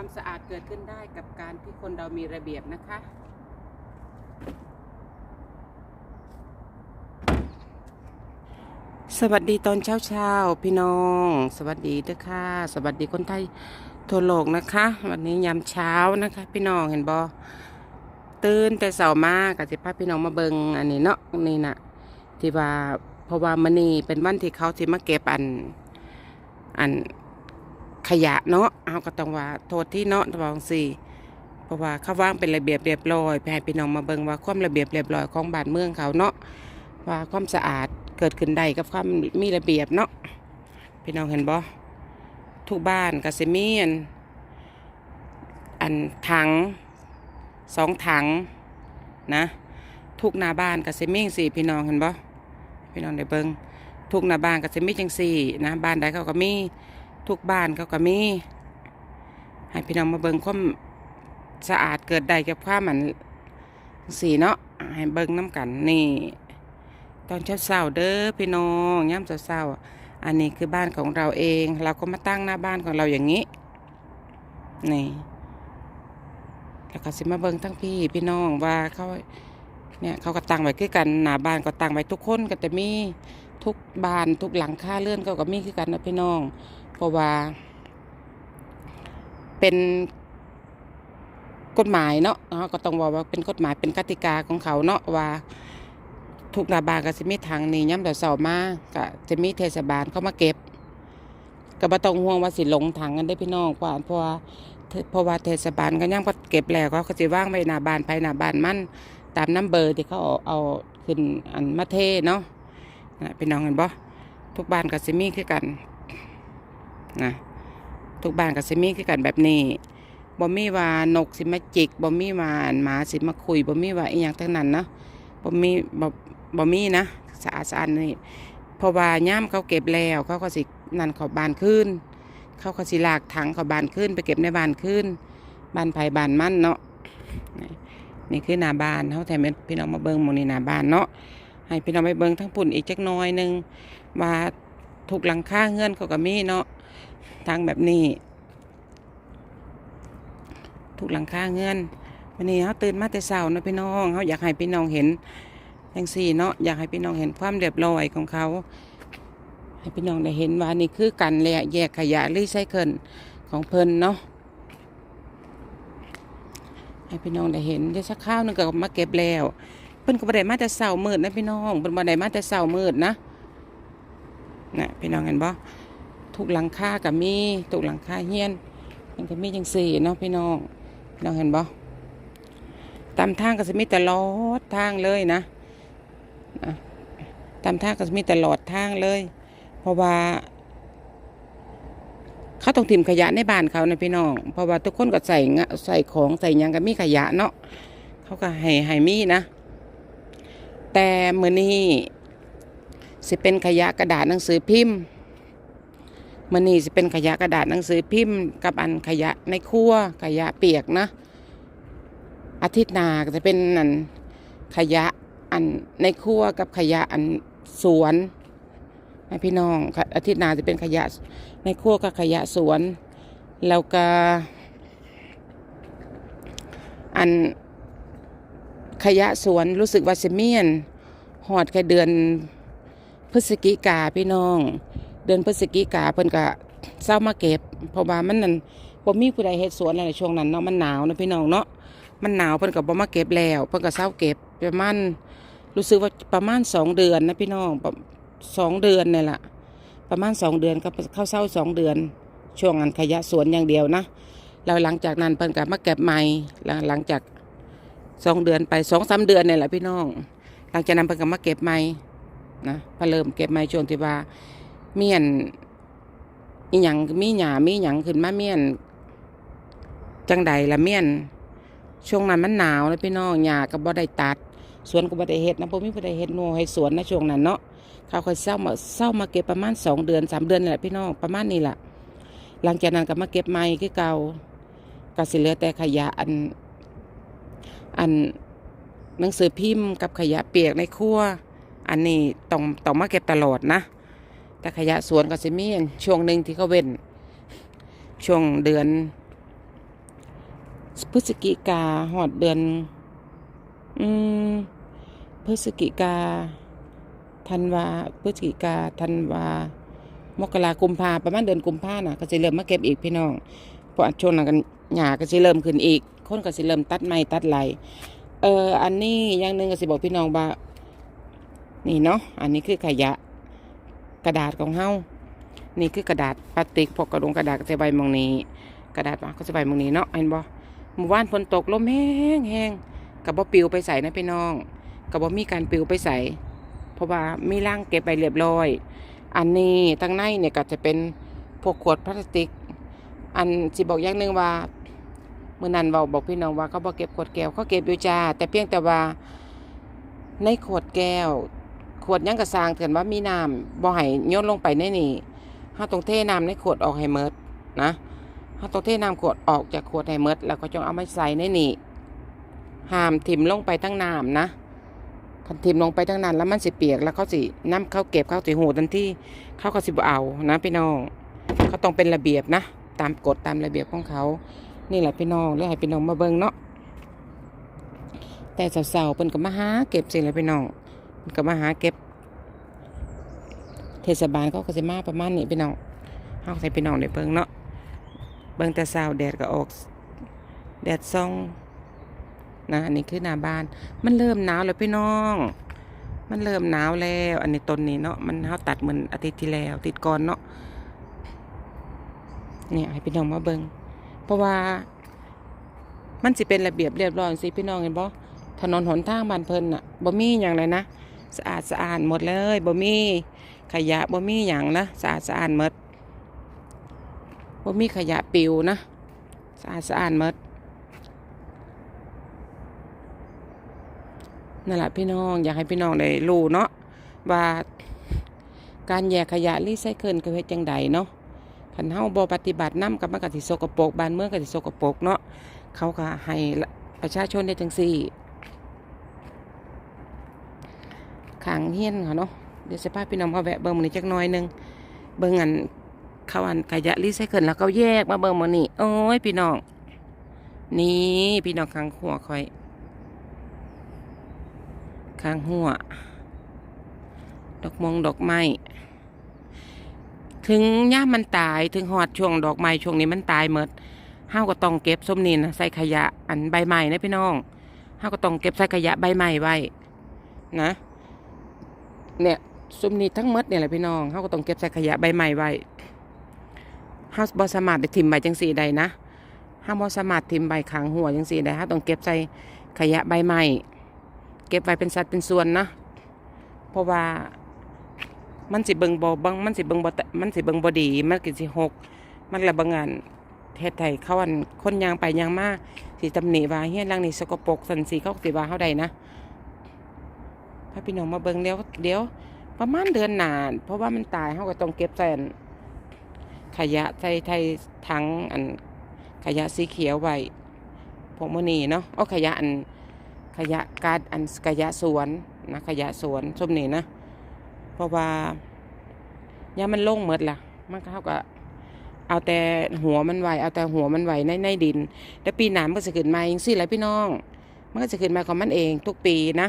ความสะอาดเกิดขึ้นได้กับการที่คนเรามีระเบียบนะคะ สวัสดีตอนเช้าเช้าๆพี่น้อง สวัสดีด้วยค่ะ สวัสดีคนไทยทั่วโลกนะคะ วันนี้ยามเช้านะคะ พี่น้องเห็นบอตื่นแต่เสาร์มากกับสิพาพี่น้องมาเบิงอันนี้เนาะนี่นะที่ว่าเพราะว่ามันนี่เป็นวันที่เขาที่มาเก็บอันอัน ขยะเนาะเอาก็ต้องว่าโทษที่เนาะระวังสิเพราะว่าเขาว่างเป็นระเบียบเรียบร้อยไปให้พี่น้องมาเบิงว่าความระเบียบเรียบร้อยของบ้านเมืองเขาเนาะว่าความสะอาดเกิดขึ้นได้กับความมีระเบียบเนาะพี่น้องเห็นบ่ทุกบ้านก็สิมีอันอันถังสองถังนะทุกหน้าบ้านก็สิมีสี่พี่น้องเห็นบ่พี่น้องได้เบิงทุกหน้าบ้านก็สิมีจังสี่นะบ้านใดเขาก็มี ทุกบ้านเขาก็มีให้พี่น้องมาเบิ่งความสะอาดเกิดได้กับความมันสีเนาะให้เบิ่งน้ำกันนี่ ตอนเช้าเช้าเด้อพี่น้องย่ำเช้าเช้าอันนี้คือบ้านของเราเอง เราก็มาตั้งหน้าบ้านของเราอย่างนี้ นี่แล้วก็สิมาเบิ่งทั้งพี่พี่น้องว่าเขาเนี่ยเขาก็ตั้งไว้คือกันหน้าบ้านก็ตั้งไว้ทุกคนก็จะมีทุกบ้านทุกหลังคาเรื่อนเขาก็มีคือกันนะพี่น้อง เพราะว่า เป็นกฎหมายเนาะเขาก็ต้องบอกว่าเป็นกฎหมายเป็นกติกาของเขาเนาะว่า ทุกนาบานก็จะมีทางนี้ย่ำแต่เสามาก็จะมีเทศบาลเข้ามาเก็บก็บ่ต้องห่วงว่าสิหลงทางกันได้พี่น้องกว่าเพราะว่าเพราะว่าเทศบาลก็ย่ำก็เก็บแล้วก็จะว่างไว้หน้าบานภายหน้าบานมั่นตามน้ำเบอร์ที่เขาเอาเอาขึ้นอันมาเทเนาะนะพี่น้องเห็นบ่ทุกบ้านก็จะมีคือกัน นะทุกบ้านก็สิมีคือกันแบบนี้บ่มีว่านกสิมาจิกบ่มีว่าหมาสิมาคุยบ่มีว่าอีหยังทั้งนั้นเนาะบ่มีบ่บ่มีนะสะอาดสะอาดนี่เพราะว่าย่ามเขาเก็บแล้วเขาก็สินั่นเขาบานขึ้น เขาก็สิลากถังเขาบานขึ้น ไปเก็บในบานขึ้นบานไผบ้านมั่นเนาะนี่คือหน้าบ้านเฮาแถมพี่น้องมาเบิ่งมนี่หน้าบ้านเนาะให้พี่น้องไปเบิ่งทั้งปุ่นอีกจักน้อยหนึ่งว่าถูกหลังคาเฮือนเขาก็มีเนาะ ทางแบบนี้ถูกหลังคาเงื่อนวันนี้เขาตื่นมาแต่เช้านะพี่น้องเขาอยากให้พี่น้องเห็นจังสี่เนาะอยากให้พี่น้องเห็นความเรียบร้อยของเขา ให้พี่น้องได้เห็นว่านี่คือกันแหละแยกขยะรีไซเคิลของเพิ่นเนาะให้พี่น้องได้เห็นเดี๋ยวสักข้าวหนึงก็มาเก็บแล้วเพิ่นก็บ่ได้มาแต่เช้ามืดนะพี่น้องเพิ่นบ่ได้มาแต่เช้ามืดนะนะพี่น้องเห็นบ่ ทุกหลังคากับมีทุกหลังคาเฮียนมันก็มีจังสี่เนาะพี่น้องน้องเห็นบ่ตามทางก็จะมีตลอดทางเลยนะตามทางก็จะมีตลอดทางเลย เพราะว่า เขาต้องถิ่มขยะในบ้านเขานะพี่น้อง เพราะว่าทุกคนก็ใส่งะใส่ของใส่ยังก็มีขยะเนาะเขาก็ให้ให้มีนะ แต่เมื้อนี้สิเป็นขยะกระดาษหนังสือพิมพ์ มันนี่จะเป็นขยะกระดาษหนังสือพิมพ์กับอันขยะในครัวขยะเปียกนะ อาทิตย์หน้าก็จะเป็นอันขยะอันในครัวกับขยะอันสวนให้พี่น้องอาทิตย์หน้าจะเป็นขยะในครัวกับขยะสวนแล้วก็อันขยะสวนรู้สึกว่าจะเมียนหอดแค่เดือนพฤศจิกาพี่น้อง เดือนพฤศจิกาเพิ่นก็เศร้ามาเก็บ เพราะว่ามันนั่นบ่มีผู้ใดเฮ็ดสวนในช่วงนั้นเนาะมันหนาวนะพี่น้องเนาะมันหนาวเพิ่นก็บ่มาเก็บแล้วเพิ่นก็เศร้าเก็บประมาณรู้สึกว่าประมาณสองเดือนนะพี่น้องสองเดือนนี่แหละประมาณสองเดือนก็เข้าเศร้าสองเดือน ช่วงอันขยะสวนอย่างเดียวนะแล้วหลังจากนั้นเพิ่นก็มาเก็บใหม่หลังหลังจากสองเดือนไปสองสามเดือนนี่แหละพี่น้อง หลังจากนั้นเพิ่นก็มาเก็บใหม่นะพอเริ่มเก็บใหม่ช่วงที่ว่า เมียนอีหยังมีหยามีหยังขึ้นมาเมียนจังใดละเมียนช่วงนั้นมันหนาวนะพี่น้องหญ้าก็บ่ได้ตัด สวนก็บ่ได้เฮ็ดนะบ่มีบ่ได้เฮ็ดหนูให้สวนนะช่วงนั้นเนาะเขาค่อยเศร้ามาเศร้ามาเก็บประมาณสองเดือนสามเดือนนี่แหละพี่น้องประมาณนี้แหละหลังจากนั้นก็มาเก็บใหม่คือเก่าก็สิเหลือแต่ขยะอัน อันหนังสือพิมพ์กับขยะเปียกในครัว อันนี้ต้องต้องมาเก็บตลอดนะ แต่ขยะสวนก็สิมีช่วงหนึ่งที่เขาเว้น ช่วงเดือน พฤศจิกาหอดเดือน อืมพฤศจิกาธันวาพฤศจิกาธันวามกรากุมภาประมาณเดือนกุมภาน่ะก็จะเริ่มมาเก็บอีกพี่น้องเพราะช่วงนั้นกันหญ้าก็จะเริ่มขึ้นอีก คนก็จะเริ่มตัดไม้ตัดไหลเอออันนี้อย่างหนึ่งก็สิบอกพี่น้องว่านี่เนาะอันนี้คือขยะ ระดาษของเฮานี่คือกระดาษพลาสติกพวกกระดงกระดาษก็จะใบมองนี้ กระดาษมาก็จะใบมองนี้เนาะเห็นบ่เมื่อวานฝนตกลมแห้งแห้งกับบ่ปิวไปใส่นะพี่น้องกับบ่มีการปิวไปใส่เพราะว่ามีร่างเก็บไปเรียบร้อย อันนี้ตั้งในเนี่ยก็จะเป็นพวกขวดพลาสติก อันสิบอกอย่างหนึ่งว่าเมื่อนั้นเว้าบอกพี่น้องว่าเขาบ่เก็บขวดแก้วเขาเก็บอยู่จ้าแต่เพียงแต่ว่าในขวดแก้ว วดยังกระซางเถือนว่ามีน้ำบ่ให้โยนลงไปในนี่เฮาต้องเทน้ำในขวดออกให้หมดนะเฮาต้องเทน้ำขวดออกจากขวดให้หมดแล้วก็จงเอามาใส่ในนี่ห้ามถิ่มลงไปทั้งน้ำนะคันถิ่มลงไปทั้งนั้นแล้วมันสิเปียกแล้วเขาสิน้ำเขาเก็บเขาสิหูทันที่เขาก็สิบ่เอานะพี่น้องเขาต้องเป็นระเบียบนะ ตามกฎตามระเบียบของเขา นี่แหละพี่น้องเลยให้พี่น้องมาเบิ่งเนาะแต่สาวๆเพิ่นก็มาหาเก็บสิแหละพี่น้อง ก็มาหาเก็บ เทศบาลเขาก็จะมาประมาณนี้พี่น้องเฮาใส่พี่น้องได้เบิงเนาะเบิงแต่เช้าแดดก็ออก แดดส่องนะอันนี้คือหน้าบ้าน มันเริ่มหนาวแล้วพี่น้อง มันเริ่มหนาวแล้ว อันนี้ต้นนี้เนาะมันเฮาตัดเหมือนอาทิตย์ที่แล้ว ติดก่อนเนาะเนี่ยให้พี่น้องมาเบิงเพราะว่า มันสิเป็นระเบียบเรียบร้อยสิพี่น้องเห็นบ่ถนนหนทางบ้านเพิ่นน่ะบ่มีหยังเลยนะ สะอาดสะอาดหมดเลยบ่มีขยะบ่มีหยังนะสะอาดสะอาดหมดบ่มีขยะปิวนะสะอาดสะอาดหมดนั่นแหละพี่น้องอยากให้พี่น้องได้รู้เนาะว่าการแยกขยะรีไซเคิลคือเฮ็ดจังใดเนาะคันเฮาบ่ปฏิบัตินำกับมันก็สิสกปรกบ้านเมืองก็สิสกปรกเนาะเขาก็ให้ประชาชนได้จังซี่ ขางเฮียนค่ะเนาะเดี๋ยวสภาพพี่น้องมาแวะเบิ่งมันนี้จักน้อยหนึงเบิ่งอันเขาอันขยะรีไซเคิลแล้วเขาแยกมาเบิ่งมันนี่โอ้ยพี่น้อง นี่พี่น้องข้างหัวคอยข้างหัว ดอกมงดอกไม้ถึงย่ามันตายถึงหอดช่วงดอกไม้ช่วงนี้มันตายหมดเฮาก็ต้องเก็บส้มนี่นใส่ขยะอันใบใหม่นะพี่น้องเฮาก็ต้องเก็บใส่ขยะใบใหม่ไว้นะ เนี่ยซุมนี้ทั้งหมดเนี่ยแหละพี่น้องเขาก็ต้องเก็บใส่ขยะใบใหม่ไว้เฮาบ่สามารถไปทิมใบจังสีใดนะเฮาบ่สามารถทิมใบขังหัวจังสีใดเฮาต้องเก็บใส่ขยะใบใหม่เก็บไว้เป็นสัดเป็นส่วนนะเพราะว่ามันสิเบิงบ่บังมันสิเบิงบ่ตมันสิเบิงบ่ดี มันก็สิหก มันละบางงานเฮ็ดให้เขาอันคนยางไปยางมาสิตำหนิว่าเฮียนหลังนี่สกปรกสันสิเขาสิว่าเฮาได้นะ พาพี่น้องมาเบิ่งเดี๋ยวเดี๋ยวประมาณเดือนหนาเพราะว่ามันตายเขาก็ต้องเก็บใส่อันขยะใส่ไทยถังอันขยะสีเขียวไว้พวกมื้อนี้เนาะเอาขยะอันขยะการอันขยะสวนนะขยะสวนส้มนี่นะ เพราะว่ายามมันโล่งหมดล่ะ มันก็เขาก็เอาแต่หัวมันไหวเอาแต่หัวมันไหวในในดิน แล้วปีหนามันก็จะขึ้นมาเองสิแหละพี่น้อง มันก็จะขึ้นมาของมันเองทุกปีนะ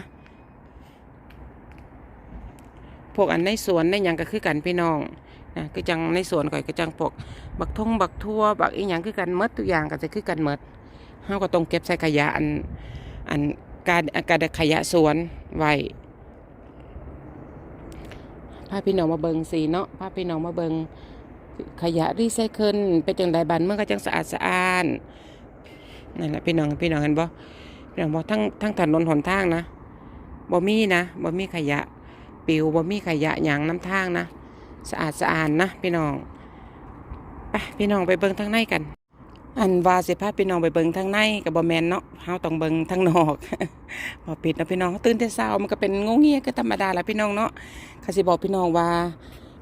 พ วกอันในสวนในหยังก็คือกันพี่น้องนะคือจังในสวนก่อยก็จังพวกบักทงบักทั่วบักอีหยังคือกันหมดทุกอย่างก็จะคือกันหมดเฮาก็ต้องเก็บใส่ขยะอันอันการการขยะสวนไว้พาพี่น้องมาเบิงสีเนาะพาพี่น้องมาเบิงขยะรีไซเคิลเป็นจังไดบันเมื่อก็จังสะอาดสะอาดนั่นแหละพี่น้องพี่น้องเห็นบ่พี่น้องบอกทั้งทั้งถนนหนทางนะบ่มีนะบ่มีขยะ ปิวบ่มีขยะหยางน้ำทางนะ สะอาดสะอาดนะพี่น้องไปพี่น้องไปเบิ่งทางในกัน อันว่าสิพาพี่น้องไปเบิ่งทางในกับบ่แมนเนาะเฮาต้องเบิ่งทางนอกบ่ปิดนะพี่น้องตื่นแต่เช้ามันก็เป็นงงเงียก็ธรรมดาละพี่น้องเนาะเขาสิบอกพี่น้องว่า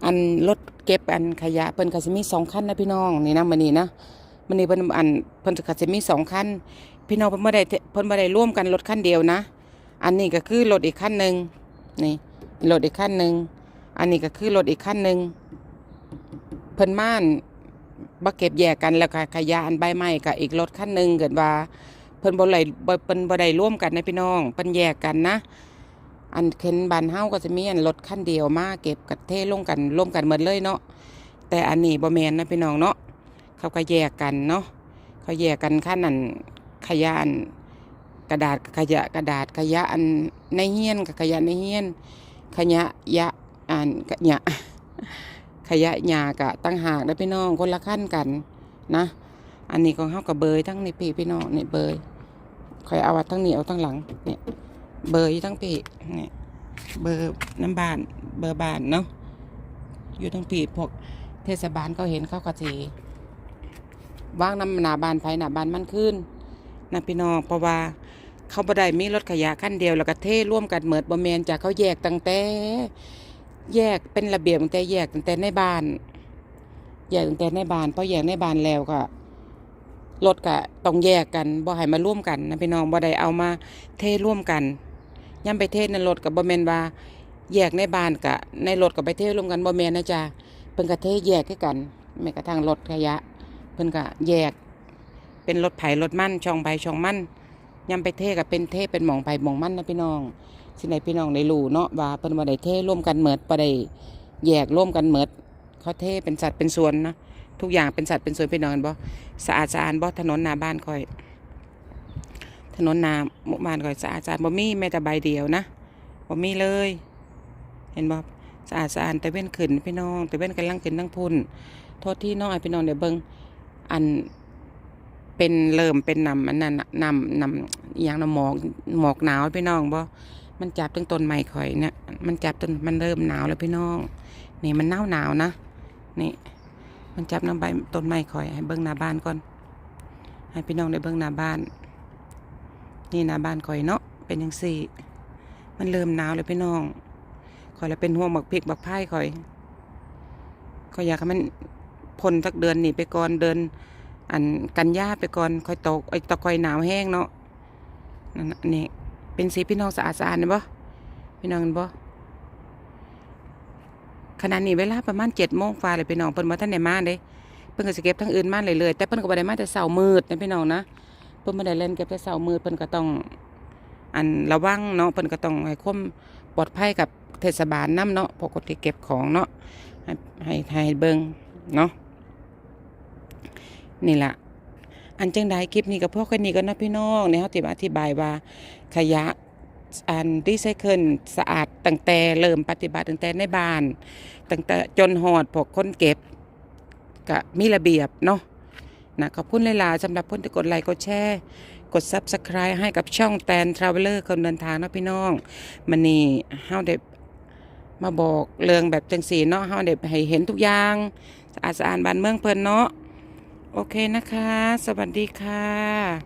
อันรถเก็บอันขยะเพิ่นก็สิมีสองคันนะพี่น้องนี่นะมื้อนี้นะมื้อนี้เพิ่นอันเพิ่นก็สิมีสองคันพี่น้องเพิ่นบ่ได้เพิ่นบ่ได้ร่วมกันรถคันเดียวนะ อันนี้ก็คือรถอีกคันหนึ่งนี่ รถอีกขั้นหนึ่งอันนี้ก็คือรถอีกขั้นหนึ่งเพิ่นม่านบ่เก็บแยกกันแล้วก็ขยะอันใบไม้กับอีกรถคันหนึ่งเกิดว่า เพิ่นบ่ได้บ่เพิ่นบ่ได้ร่วมกันนะพี่น้องเพิ่นแยกกันนะ อันเข็นบานเฮาก็จะมีอันรถคันเดียวมาเก็บกับเทลงกันร่วมกันหมดเลยเนาะแต่อันนี้บ่แมนนะพี่น้องเนาะเขาก็แยกกันเนาะเขาแยกกันคันนั้นขยะอันกระดาษกับขยะกระดาษขยะอันในเฮียนกับขยะในเฮียน ขยะยะอันขยะขยะหญ้ากะตั้งหากนะพี่น้องคนละขั้นกันนะ อันนี้ของเฮากับเบยทั้งในพี่พี่น้องนี่เบยคอยเอาวัดทั้งนี้เอาทั้งหลังเนี่ยเบยทั้งพี่เนี่ยเบอร์น้ำบาน เบอร์บานเนาะอยู่ทั้งพี่พวกเทศบาลเขาเห็นเขาก็สิวางน้ำหนาบานไผหนาบานมันขึ้นนะพี่น้องเพราะว่า เขาบ่ได้มีรถขยะขั้นเดียวแล้วก็เทร่วมกันเหมือดบ่แมนจากเขาแยกตั้งแต่ แยกเป็นระเบียบตั้งแต่แยกตั้งแต่ในบ้านแยกตั้งแต่ในบ้านพอแยกในบ้านแล้วก็รถก็ต้องแยกกันบ่ให้มาร่วมกันนะพี่น้องบ่ได้เอามาเทร่วมกันย่ำไปเทในรถกับบ่แมนว่าแยกในบ้านกับในรถกับไปเทร่วมกันบ่แมนนะจ๊ะเพิ่นก็เทแยกคือกันแม้กระทั่งรถขยะ เพิ่นก็แยก เป็นรถไผ่รถมั่นช่องไผช่องมั่น ยำไปเทกับเป็นเทเป็นหมองไผหมองมั่นนะพี่น้องสิไหนพี่น้องได้รู้เนาะว่าเพิ่นบ่าได้เทร่วมกันเหมิดบ่ได้แยกร่วมกันเหมิดเขาเทเป็นสัดเป็นส่วนนะทุกอย่างเป็นสัดเป็นส่วนพี่น้องเห็นบ่สะอาดสะอาดบ่ถนนนาบ้านคอย ถนนน้าหมู่บ้านคอยสะอาดสะอาดบ่มีแม้แต่ใบเดียวนะบ่มีเลย เห็นบ่สะอาดสะอาดแต่เว้นขึ้นพี่น้องแต่เว้นกำลังขึ้นทั้งพุ่นโทษที่น้องให้พี่น้องได้เบิ่งอัน เป็นเริ่มเป็นนำอันนั้นนำนำอย่างน้ำหมอกหมอกหนาวพี่น้องบ่มันจับตั้งต้นไม้ข่อยเนี่ยมันจับต้นมันเริ่มหนาวแล้วพี่น้องนี่มันหนาวหนาวนะนี่ มันจับน้ำใบต้นไม้ข่อยให้เบิ้งหน้าบ้านก่อน ให้พี่น้องได้เบิ้งหน้าบ้าน นี่หน้าบ้านข่อยเนาะเป็นยังสี่ มันเริ่มหนาวแล้วพี่น้องข่อยแล้วเป็นห่วงบักพริกบักพายข่อยข่อยอยากให้มันพ้นสักเดือนนี่ไปก่อนเดิน อันกันยาไปก่อนค่อยตกไอ้ตะคอยหนาวแห้งเนาะนั่นนี่เป็นสีพี่น้องสะอาดสะอาดเห็นบ่พี่น้องเนบ่ขณะนี้เวลาประมาณเจ็ดโมงฟ้าเลยพี่น้องเพิ่นบ่ทันได้มาเด้เพิ่นก็สิเก็บทั้งอื่นมาเลยๆแต่เพิ่นก็บ่ได้มาแต่เช้ามืดนะพี่น้องนะเพิ่นบ่ได้เล่นเก็บแต่เช้ามืดเพิ่นก็ต้องอันระวังเนาะเพิ่นก็ต้องให้ความปลอดภัยกับเทศบาลนํเนาะพวกคนที่เก็บของเนาะให้ให้ให้เบิ่งเนาะ นี่ละอันจังใดคลิปนี้กับพวกคนนี้ก็นะพี่น้องในเขาติอธิบายว่าขยะอันรีไซเคิลสะอาดตั้งแต่เริ่มปฏิบัติตั้งแต่ในบ้านตั้งแต่จนหอดพวกคนเก็บก็มีระเบียบเนาะนะขอบคุณหลายๆสำหรับคนที่กดไลค์กดแชร์กด Subscribe ให้กับช่องแตนทราเวลเลอร์คนเดินทางเนาะพี่น้องมันนี่เฮาได้มาบอกเรื่องแบบจังสีเนาะเฮาได้ให้เห็นทุกอย่างสะอาดสะอาดบ้านเมืองเพิ่นเนาะ โอเคนะคะ สวัสดีค่ะ